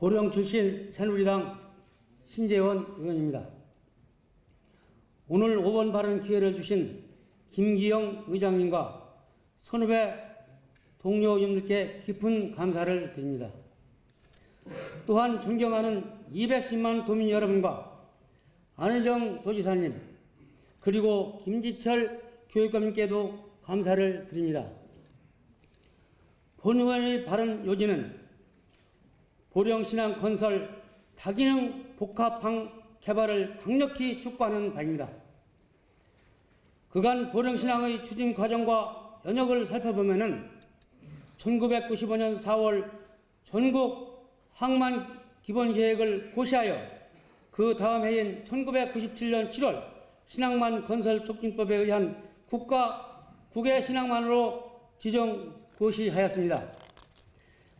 보령 출신 새누리당 신재원 의원입니다. 오늘 5번 발언 기회를 주신 김기영 의장님과 선후배 동료 의원들께 깊은 감사를 드립니다. 또한 존경하는 210만 도민 여러분과 안은정 도지사님 그리고 김지철 교육감님께도 감사를 드립니다. 본 의원의 발언 요지는 보령신항 건설 다기능 복합항 개발을 강력히 촉구하는 바입니다. 그간 보령신항의 추진 과정과 연역을 살펴보면은 1995년 4월 전국 항만 기본 계획을 고시하여 그 다음 해인 1997년 7월 신항만 건설 촉진법에 의한 국가 국외 신항만으로 지정 고시하였습니다.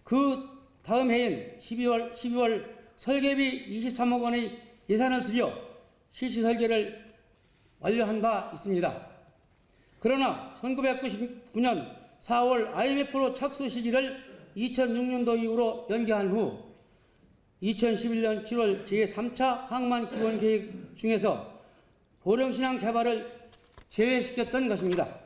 그 다음 해인 12월 12월 설계비 23억 원의 예산을 들여 실시 설계를 완료한 바 있습니다. 그러나 1999년 4월 IMF로 착수 시기를 2006년도 이후로 연기한 후 2011년 7월 제3차 항만 기본 계획 중에서 보령신항 개발을 제외시켰던 것입니다.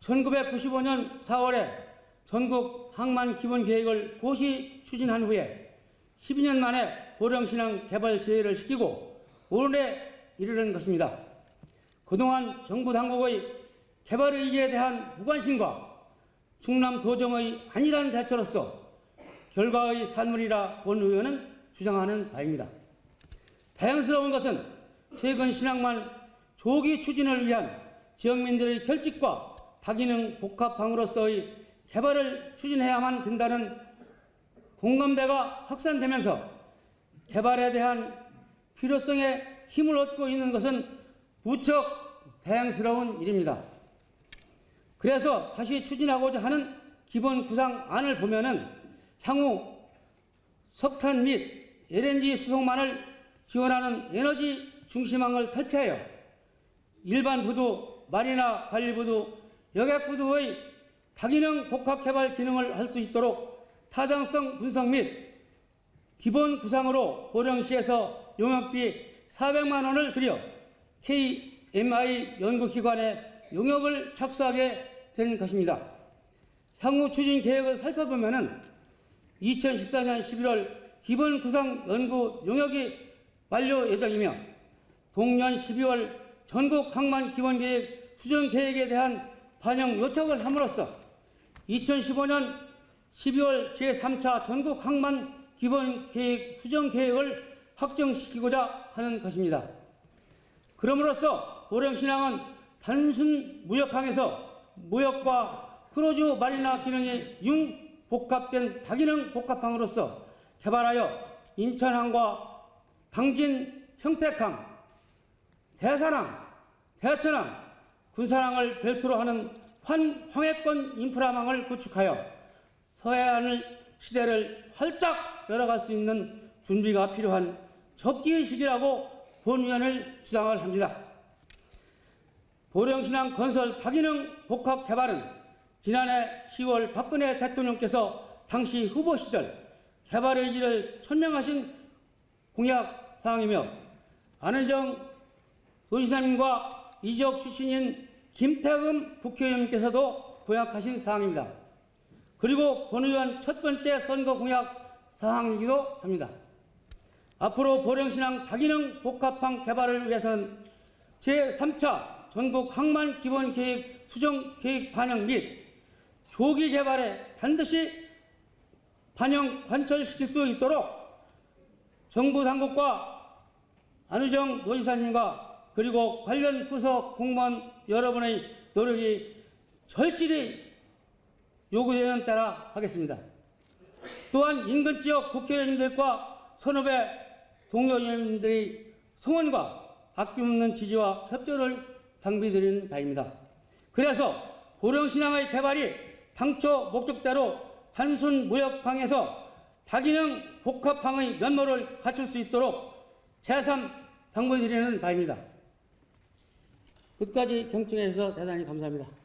1995년 4월에 전국 항만 기본 계획을 고시 추진한 후에 12년 만에 보령신항 개발 제외를 시키고 오늘에 이르는 것입니다. 그동안 정부 당국의 개발 의지에 대한 무관심과 충남 도정의 안일한 대처로서 결과의 산물이라 본 의원은 주장하는 바입니다. 다양스러운 것은 최근 신항만 조기 추진을 위한 지역민들의 결집과 다기능 복합항으로서의 개발을 추진해야만 된다는 공감대가 확산되면서 개발에 대한 필요성에 힘을 얻고 있는 것은 무척 다양스러운 일입니다. 그래서 다시 추진하고자 하는 기본 구상안을 보면은 향후 석탄 및 LNG 수송만을 지원하는 에너지 중심항을 탈피하여 일반 부두, 마리나 관리부두, 여객부두의 다기능 복합 개발 기능을 할 수 있도록 타당성 분석 및 기본 구상으로 보령시에서 용역비 400만 원을 들여 KMI 연구기관에 용역을 착수하게 된 것입니다. 향후 추진 계획을 살펴보면은 2014년 11월 기본 구상 연구 용역이 완료 예정이며 동년 12월 전국 항만 기본 계획 수정 계획에 대한 반영 요청을 함으로써 2015년 12월 제3차 전국 항만 기본 계획 수정 계획을 확정시키고자 하는 것입니다. 그럼으로써 보령신항은 단순 무역항에서 무역과 크루즈 마리나 기능이 융복합된 다기능 복합항으로서 개발하여 인천항과 당진 평택항, 대산항, 대천항, 군산항을 벨트로 하는 환, 황해권 인프라망을 구축하여 서해안을 시대를 활짝 열어갈 수 있는 준비가 필요한 적기의 시기라고 본위원을 주장을 합니다. 보령신항 건설 다기능 복합 개발은 지난해 10월 박근혜 대통령께서 당시 후보 시절 개발 의지를 천명하신 공약 사항이며 안은정 도지사님과 이적 출신인 김태금 국회의원께서도 공약하신 사항입니다. 그리고 본 의원 첫 번째 선거 공약 사항이기도 합니다. 앞으로 보령신항 다기능 복합항 개발을 위해서는 제3차 전국 항만 기본 계획 수정 계획 반영 및 조기 개발에 반드시 반영 관철시킬 수 있도록 정부 당국과 안우정 도지사님과 그리고 관련 부서 공무원 여러분의 노력이 절실히 요구되는 따라 하겠습니다. 또한 인근 지역 국회의원님들과 선후배 동료 의원님들의 성원과 아낌없는 지지와 협조를 당비드리는 바입니다. 그래서 보령신항의 개발이 당초 목적대로 단순 무역항에서 다기능 복합항의 면모를 갖출 수 있도록 재삼 당부드리는 바입니다. 끝까지 경청해 주셔서 대단히 감사합니다.